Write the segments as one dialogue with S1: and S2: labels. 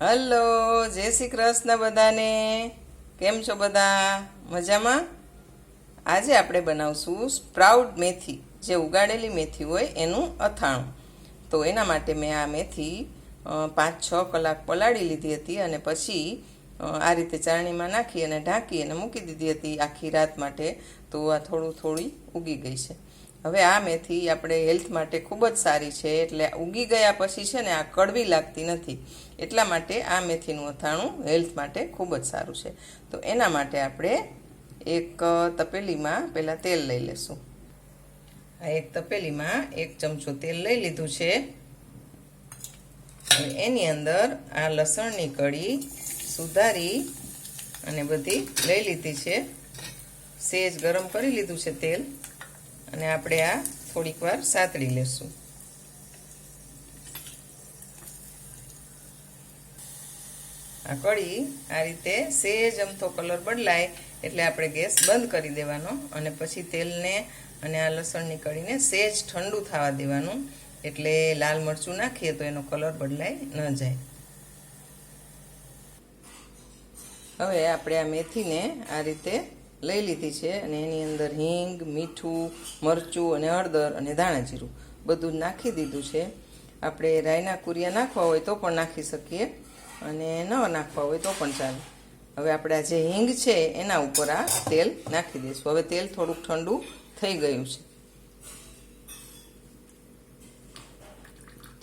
S1: Hello, જય શ્રી કૃષ્ણ બધાને. કેમ છો બધા? મજામાં? આજે આપણે બનાવશું સ્પ્રાઉડ મેથી. જે ઉગાડેલી મેથી હોય એનું અથાણું. તો એના માટે મેં આ મેથી પાંચ છ કલાક પલાળી લીધી હતી અને પછી આ રીતે ચારણીમાં નાખી અને ઢાંકી અને મૂકી દીધી હતી આખી રાત માટે. તો આ થોડું થોડી ઉગી ગઈ છે. હવે આ મેથી આપણે હેલ્થ માટે ખૂબ જ સારી છે, એટલે ઉગી ગયા પછી છે ને આ કડવી લાગતી નથી. એટલા માટે આ મેથીનું અથાણું હેલ્થ માટે ખૂબ જ સારું છે. તો એના માટે આપણે એક તપેલીમાં પહેલાં તેલ લઈ લેશું. આ એક તપેલીમાં એક ચમચો તેલ લઈ લીધું છે. હવે એની અંદર આ લસણની કળી સુધારી અને બધી લઈ લીધી છે. સેજ ગરમ કરી લીધું છે તેલ. અને આપણે આ થોડીક વાર સાતળી લેશું. આ કઢી આ રીતે સેજ અમથો કલર બદલાય એટલે આપણે ગેસ બંધ કરી દેવાનો અને પછી તેલને અને આ લસણની કળીને સેજ ઠંડુ થવા દેવાનું. એટલે લાલ મરચું નાખીએ તો એનો કલર બદલાય ન જાય. હવે આપણે આ મેથીને આ રીતે લઈ લીધી છે અને એની અંદર હિંગ, મીઠું, મરચું અને હળદર અને ધાણા જીરું બધું નાખી દીધું છે. આપણે રાયના કુરિયા નાખવા હોય તો પણ નાખી શકીએ અને ન નાખવા હોય તો પણ ચાલે. હવે આપણે આ જે હિંગ છે એના ઉપર આ તેલ નાખી દઈશું. હવે તેલ થોડુંક ઠંડુ થઈ ગયું છે.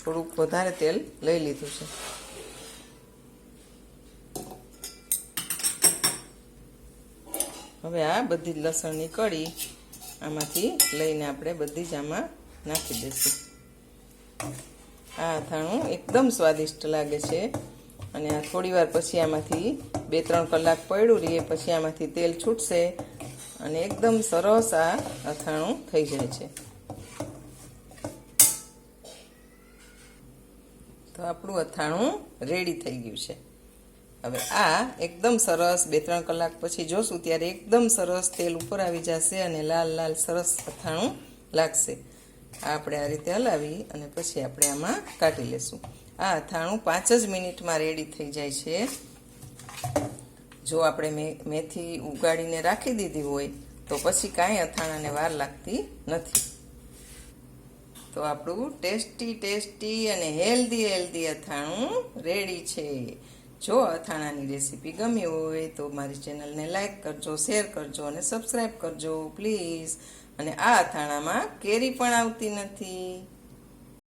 S1: થોડુંક વધારે તેલ લઈ લીધું છે. હવે આ બધી જ લસણની કળી આમાંથી લઈને આપણે બધી જ આમાં નાખી દઈશું. આ અથાણું એકદમ સ્વાદિષ્ટ લાગે છે. અને આ થોડી વાર પછી આમાંથી બે ત્રણ કલાક પડ્યું રહીએ પછી આમાંથી તેલ છૂટશે અને એકદમ સરસ આ અથાણું થઈ જાય છે. તો આપણું અથાણું રેડી થઈ ગયું છે. હવે આ એકદમ સરસ બે ત્રણ કલાક પછી જોશું ત્યારે એકદમ સરસ તેલ ઉપર આવી જશે અને લાલ લાલ સરસ અથાણું લાગશે. આ આપણે આ રીતે હલાવી અને પછી આપણે આમાં કાઢી લેશું. આ અથાણું પાંચ જ મિનિટમાં રેડી થઈ જાય છે. જો આપણે મેથી ઉગાડીને રાખી દીધી હોય, તો પછી કાંઈ અથાણાને વાર લાગતી નથી. તો આપણું ટેસ્ટી ટેસ્ટી અને હેલ્ધી હેલ્ધી અથાણું રેડી છે. જો અથાણાની રેસીપી ગમી હોય તો મારી ચેનલને લાઈક કરજો શેર કરજો અને સબસ્ક્રાઈબ કરજો પ્લીઝ અને આ અથાણામાં કેરી પણ આવતી નથી.